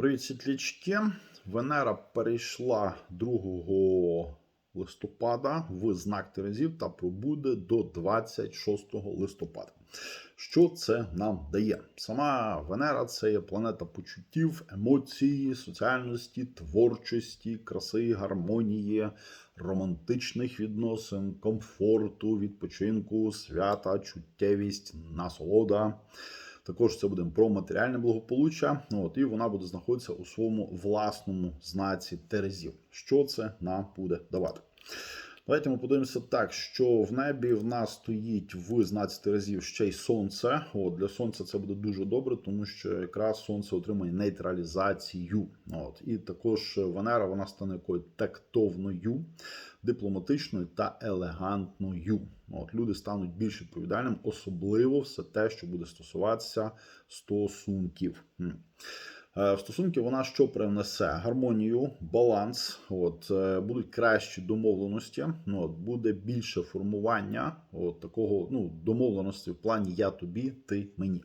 Привіт, світлячки. Венера перейшла 2 листопада в знак Терезів та пробуде до 26 листопада. Що це нам дає? Сама Венера це є планета почуттів, емоцій, соціальності, творчості, краси, гармонії, романтичних відносин, комфорту, відпочинку, свята, чуттєвість, насолода. Також це буде про матеріальне благополуччя. От, і вона буде знаходитися у своєму власному знаці Терезів. Що це нам буде давати? Давайте ми подивимося так, що в небі в нас стоїть в знаці Терезів ще й сонце. От, Для сонця це буде дуже добре, тому що якраз сонце отримує нейтралізацію. От, І також Венера вона стане якою тактовною, дипломатичною та елегантною. От, Люди стануть більш відповідальними, особливо все те, що буде стосуватися стосунків. Е, В стосунки вона що привнесе? Гармонію, баланс, от, е, будуть кращі домовленості, ну, от, буде більше формування от, такого ну, домовленості в плані я тобі, ти мені.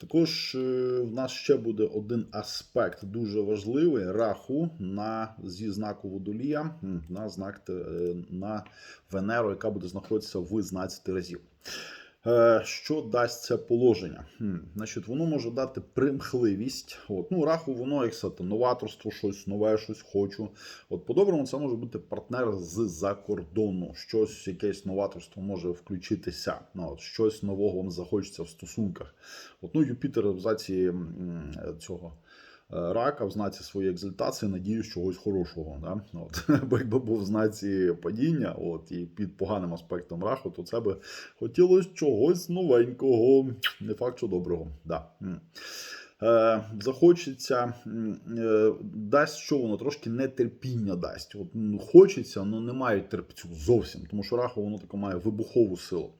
Також е, в нас ще буде один аспект дуже важливий раху на зі знаку водолія на знак на Венеру, яка буде знаходитися в знаці Терезів. Е, Що дасть це положення? Хм, Значить, воно може дати примхливість. От, ну, раху, воно як сказати, новаторство, щось нове, щось хочу. От, по-доброму, це може бути партнер з-за кордону. Щось, якесь новаторство може включитися. Ну, от, щось нового вам захочеться в стосунках. От, ну, Юпітер в заці цього. Е, Рака в знаці своєї екзальтації надіюсь чогось хорошого. Да? От. Бо якби був в знаці падіння, от, і під поганим аспектом раху, то це би хотілося чогось новенького. Не факт, що доброго. Да. Е, захочеться, е, дасть що воно трошки нетерпіння дасть. От, хочеться, але немає терпцю зовсім, тому що раху воно таке має вибухову силу.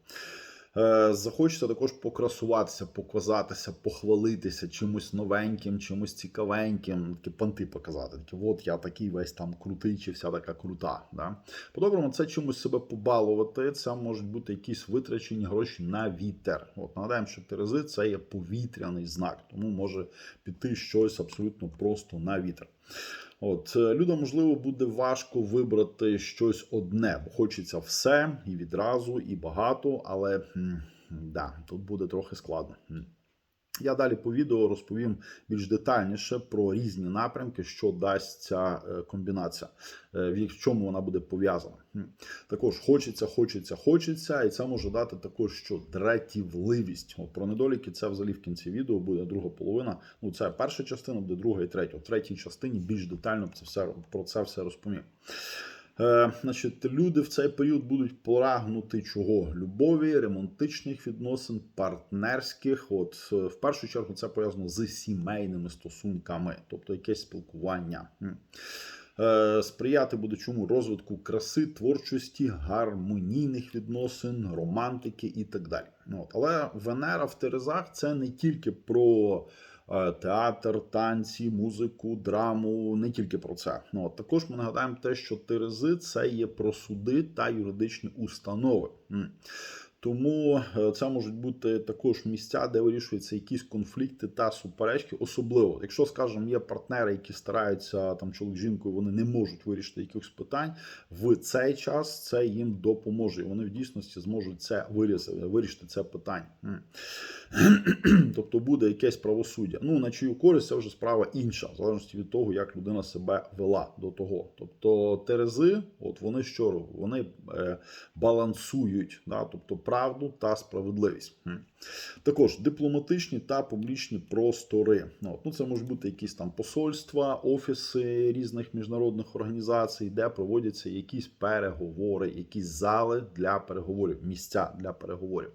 Е, Захочеться також покрасуватися, показатися, похвалитися чимось новеньким, чимось цікавеньким, такі понти показати. Такі, от я такий весь там крутий, чи вся така крута. Да? По-доброму, це чимось себе побалувати. Це можуть бути якісь витрачені гроші на вітер. От нагадаємо, що Терези це є повітряний знак, тому може піти щось абсолютно просто на вітер. От е, людям, можливо, буде важко вибрати щось одне, бо хочеться все і відразу, і багато, але да, тут буде трохи складно. Я далі по відео розповім більш детальніше про різні напрямки, що дасть ця е, комбінація, е, в чому вона буде пов'язана. Також хочеться, хочеться, хочеться, і це може дати також що дратівливість. От про недоліки це взагалі в кінці відео буде друга половина. Ну це перша частина, буде друга і третя. В третій частині більш детально про це все розповім. Е, значить, люди в цей період будуть прагнути чого? Любові, романтичних відносин, партнерських. От е, в першу чергу це пов'язано з сімейними стосунками, тобто якесь спілкування. Е, Сприяти буде чому розвитку краси, творчості, гармонійних відносин, романтики і так далі. От. Але Венера в Терезах це не тільки про театр, танці, музику, драму, не тільки про це. Ну, от. Також ми нагадаємо те, що Терези це є про суди та юридичні установи. Тому е, це можуть бути також місця, де вирішуються якісь конфлікти та суперечки. Особливо, якщо, скажімо, є партнери, які стараються там чоловік з жінкою, вони не можуть вирішити якихось питань. В цей час це їм допоможе. І вони в дійсності зможуть це вирішити, вирішити це питання. Тобто буде якесь правосуддя. Ну на чию користь це вже справа інша, в залежності від того, як людина себе вела до того. Тобто Терези, от вони що? Вони е, балансують, да? тобто правду та справедливість. Також дипломатичні та публічні простори. Ну, ну, це можуть бути якісь там посольства, офіси різних міжнародних організацій, де проводяться якісь переговори, якісь зали для переговорів, місця для переговорів.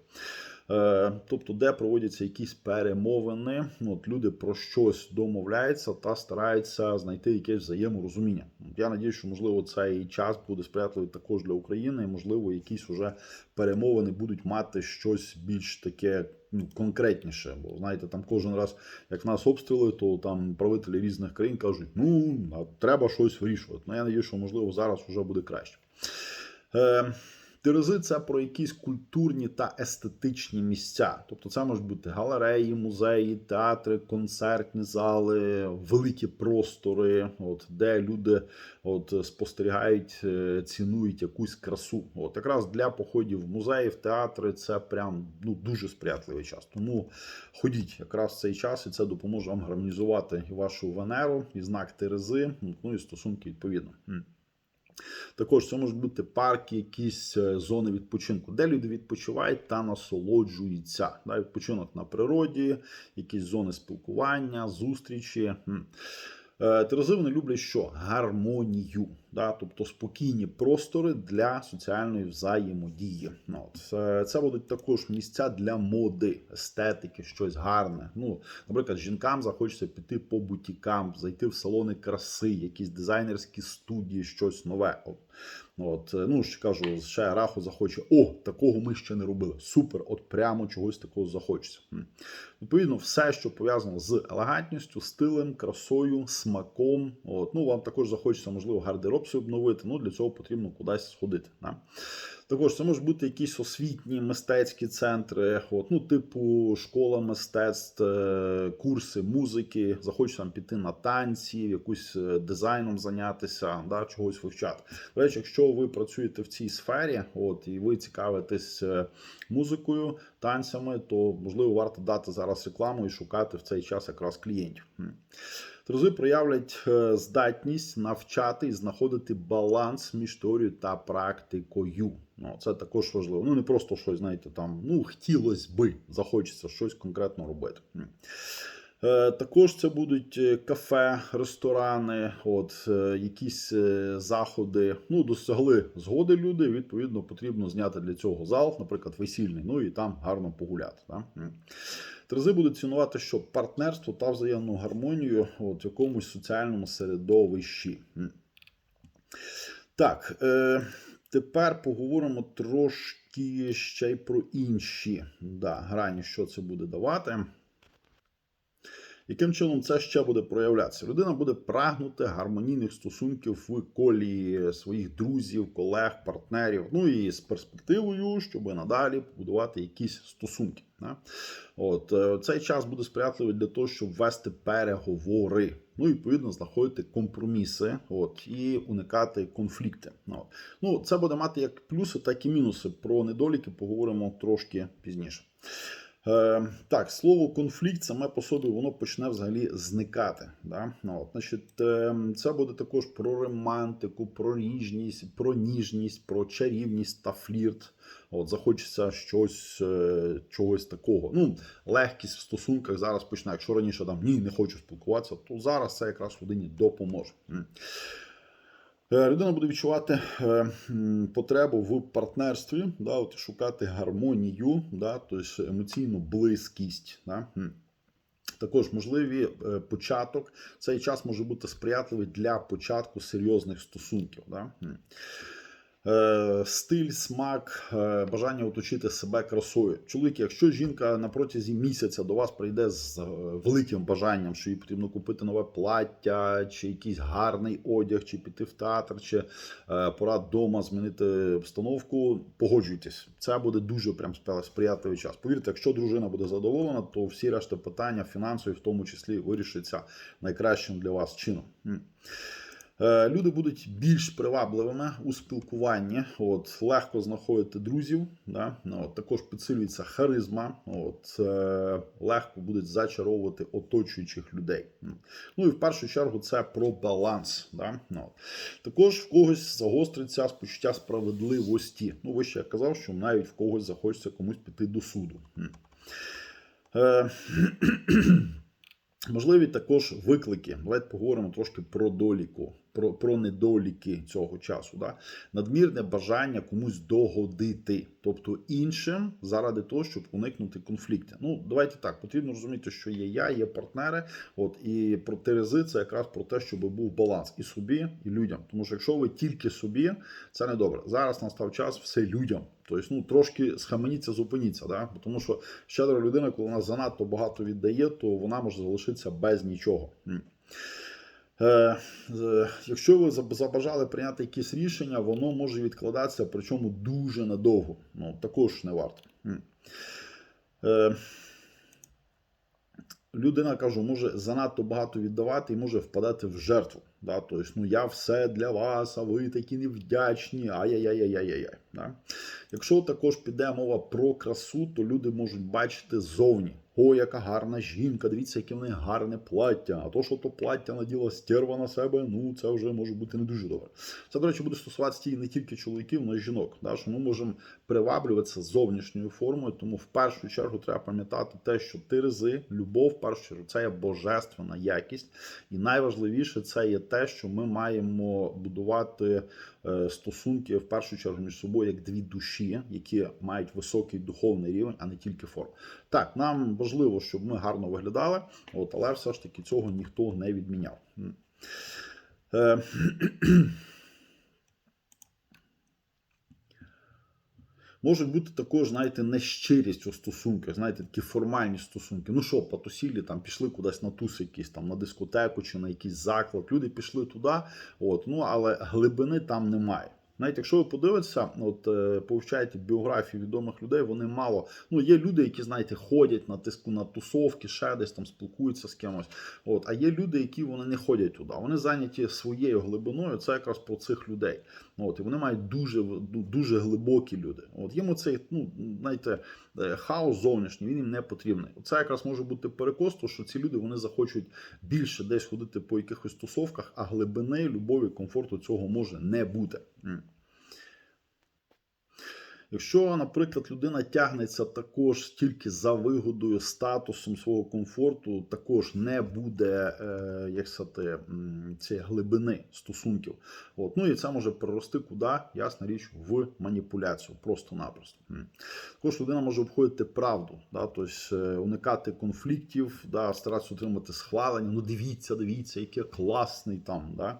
Е, Тобто, де проводяться якісь перемовини, ну, от люди про щось домовляються та стараються знайти якесь взаєморозуміння. Я надію, що можливо цей час буде сприятливий також для України, і можливо, якісь уже перемовини будуть мати щось більш таке ну, конкретніше. Бо знаєте, там кожен раз, як нас обстріли, то там правителі різних країн кажуть, ну треба щось вирішувати. Ну я надію, що можливо зараз вже буде краще. Е, Терези це про якісь культурні та естетичні місця. Тобто, це можуть бути галереї, музеї, театри, концертні зали, великі простори, от де люди от спостерігають, е, цінують якусь красу. От якраз для походів в музеї, в театри це прям ну дуже сприятливий час. Тому ходіть якраз в цей час, і це допоможе вам гармонізувати вашу Венеру, і знак Терези, ну і стосунки відповідно. Також це можуть бути парки, якісь е, зони відпочинку, де люди відпочивають та насолоджуються. Да, відпочинок на природі, якісь зони спілкування, зустрічі. Е, Терези вони люблять що? Гармонію, да? тобто спокійні простори для соціальної взаємодії. Ну, от. Е, Це будуть також місця для моди, естетики, щось гарне. Ну, Наприклад, жінкам захочеться піти по бутікам, зайти в салони краси, якісь дизайнерські студії, щось нове. От. От, е, ну, що кажу, ще Раху захоче, о, такого ми ще не робили. Супер, от прямо чогось такого захочеться. Відповідно, все, що пов'язано з елегантністю, стилем, красою, смаком. От. Ну, вам також захочеться, можливо, гардероб собі обновити. Ну, для цього потрібно кудись сходити. Да? Також це можуть бути якісь освітні мистецькі центри, от, ну, типу школа мистецтв, е, курси музики, захочеться там піти на танці, якусь е, дизайном зайнятися, да, чогось вивчати. До речі, якщо ви працюєте в цій сфері, от і ви цікавитесь е, музикою, танцями, то можливо варто дати зараз рекламу і шукати в цей час якраз клієнтів. Терези проявлять здатність навчати і знаходити баланс між теорією та практикою. Ну, це також важливо. Ну не просто щось, знаєте, там ну хотілося би, захочеться щось конкретно робити. Е, Також це будуть е, кафе, ресторани, от е, якісь заходи. Ну, досягли згоди люди. Відповідно, потрібно зняти для цього зал, наприклад, весільний. Ну і там гарно погуляти. Да? Терези будуть цінувати, що партнерство та взаємну гармонію от, в якомусь соціальному середовищі. Так, е, тепер поговоримо трошки ще й про інші да, грані, що це буде давати. Яким чином це ще буде проявлятися? Людина буде прагнути гармонійних стосунків в колі своїх друзів, колег, партнерів, ну і з перспективою, щоб надалі побудувати якісь стосунки. От е, цей час буде сприятливий для того, щоб вести переговори. Ну і відповідно знаходити компроміси, от і уникати конфлікти. Ну, от. ну це буде мати як плюси, так і мінуси. Про недоліки поговоримо трошки пізніше. Е, так, слово конфлікт саме по собі воно почне взагалі зникати. Да? Ну, от, значить, е, це буде також про романтику, про ніжність, про ніжність, про чарівність та флірт. От, захочеться щось, е, чогось такого. Ну, легкість в стосунках зараз почне. Якщо раніше там ні, не хочу спілкуватися, то зараз це якраз людині допоможе. Е, Людина буде відчувати е, потребу в партнерстві, да, от, шукати гармонію, да, тобто емоційну близькість. Да. Також можливі е, початок. Цей час може бути сприятливий для початку серйозних стосунків. Да. Е, Стиль, смак, е, бажання оточити себе красою. Чоловік, якщо жінка на протязі місяця до вас прийде з е, великим бажанням, що їй потрібно купити нове плаття, чи якийсь гарний одяг, чи піти в театр, чи пора вдома змінити обстановку, погоджуйтесь. Це буде дуже прям спри- сприятливий час. Повірте, якщо дружина буде задоволена, то всі решта питання фінансові, в тому числі, вирішиться найкращим для вас чином. Е, Люди будуть більш привабливими у спілкуванні, от, легко знаходити друзів, да? ну, от, також підсилюється харизма, от, е, легко будуть зачаровувати оточуючих людей. Ну і в першу чергу це про баланс. Да? Ну, от. Також в когось загостриться почуття справедливості. Ну, вище я казав, що навіть в когось захочеться комусь піти до суду. Е, Можливі також виклики. Давайте поговоримо трошки про доліку, про, про недоліки цього часу. Да? Надмірне бажання комусь догодити, тобто іншим заради того, щоб уникнути конфлікту. Ну, давайте так, потрібно розуміти, що є я, є партнери. От і про терези це якраз про те, щоб був баланс і собі, і людям. Тому що якщо ви тільки собі, це не добре. Зараз настав час все людям. Тобто, ну трошки схаменіться, зупиніться, да? Тому що щедра людина, коли вона занадто багато віддає, то вона може залишитися без нічого. Е, Якщо ви забажали прийняти якесь рішення, воно може відкладатися, причому дуже надовго. Ну, також не варто. Е, Людина кажу, може занадто багато віддавати і може впадати в жертву. Да? Тобто, ну я все для вас, а ви такі невдячні. Ай-яй-яй-яй-яй-яй. Да? Якщо також піде мова про красу, то люди можуть бачити зовні. О, яка гарна жінка, дивіться, яке в неї гарне плаття. А то, що то плаття наділа стерва на себе, ну це вже може бути не дуже добре. Це, до речі, буде стосуватися не тільки чоловіків, але й жінок. Да? Що ми можемо приваблюватися зовнішньою формою, тому в першу чергу треба пам'ятати те, що терези, любов, в першу чергу, це є божественна якість. І найважливіше це є те, що ми маємо будувати е, стосунки в першу чергу між собою як дві душі, які мають високий духовний рівень, а не тільки форму. Так, нам важливо, щоб ми гарно виглядали, от, але все ж таки цього ніхто не відміняв. Можуть бути також, знаєте, нещирість у стосунках, знаєте, такі формальні стосунки. Ну що, потусілі, там пішли кудись на туси якісь там на дискотеку чи на якийсь заклад. Люди пішли туди, от, ну але глибини там немає. Навіть якщо ви подивитеся, от е, повчаєте біографії відомих людей, вони мало. Ну, є люди, які, знаєте, ходять на тиску на тусовки, ще десь там спілкуються з кимось. От, а є люди, які вони не ходять туди. Вони зайняті своєю глибиною. Це якраз про цих людей. От, і вони мають дуже дуже глибокі люди. От їм оцей, ну знаєте, е, хаос зовнішній, він їм не потрібний. Це якраз може бути перекос, то що ці люди вони захочуть більше десь ходити по якихось тусовках, а глибини, любові, комфорту цього може не бути. Якщо, наприклад, людина тягнеться також тільки за вигодою, статусом свого комфорту, також не буде е, як сказати, цієї глибини стосунків. От. Ну і це може перерости куди, ясна річ, в маніпуляцію, просто-напросто. Також людина може обходити правду, да? тобто е, уникати конфліктів, да? старатися отримати схвалення. Ну дивіться, дивіться, який класний там. Да?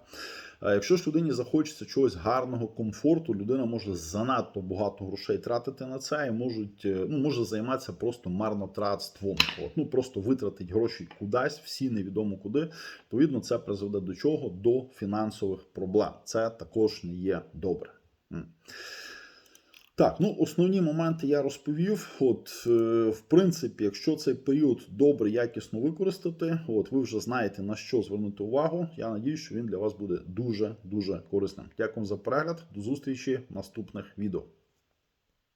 А Якщо ж людині захочеться чогось гарного, комфорту, людина може занадто багато грошей тратити на це і можуть, е, ну, може займатися просто марнотратством. От, ну, просто витратить гроші кудись, всі невідомо куди. Відповідно, це призведе до чого? До фінансових проблем. Це також не є добре. Так, ну основні моменти я розповів. От, е, в принципі, якщо цей період добре, якісно використати, от ви вже знаєте на що звернути увагу. Я надіюсь, що він для вас буде дуже дуже корисним. Дякую за перегляд. До зустрічі в наступних відео.